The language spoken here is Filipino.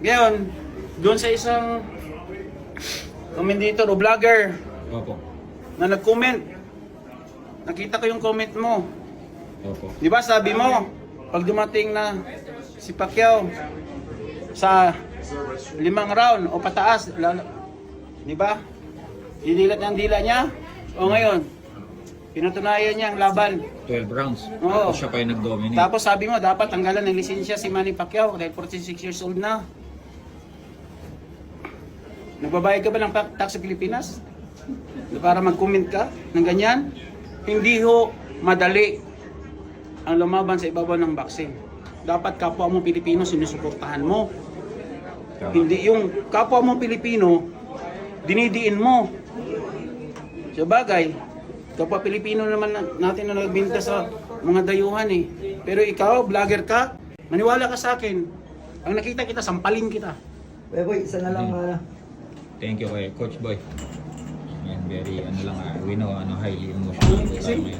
Ngayon, doon sa isang commentator o vlogger Opo. na nag-comment, nakita ko yung comment mo. Opo. Di ba sabi mo, pag dumating na si Pacquiao sa limang round o pataas, lalo, di ba? Dinilat niya ang dila niya. O ngayon, pinatunayan niya ang laban. 12 rounds. Oo. Tapos siya pa yung nag-dominate. Tapos sabi mo, dapat tanggalan ng lisensya si Manny Pacquiao dahil 46 years old na. Nagbabayad ka ba ng tax sa Pilipinas? Para mag-comment ka ng ganyan? Hindi ho madali ang lumaban sa ibabaw ng vaccine. Dapat kapwa mo Pilipino sinusuportahan mo. Tama. Hindi yung kapwa mo Pilipino, dinidiin mo. Sa bagay, kapwa Pilipino naman na- natin na nagbinta sa mga dayuhan eh. Pero ikaw, vlogger ka, maniwala ka sa akin. Ang nakita kita, sampalin kita. Eh boy, isa na lang Mhm. uh, Thank you kay Coach Boy. And very, ano lang, ah, we know, ano, highly emotional. Kasi,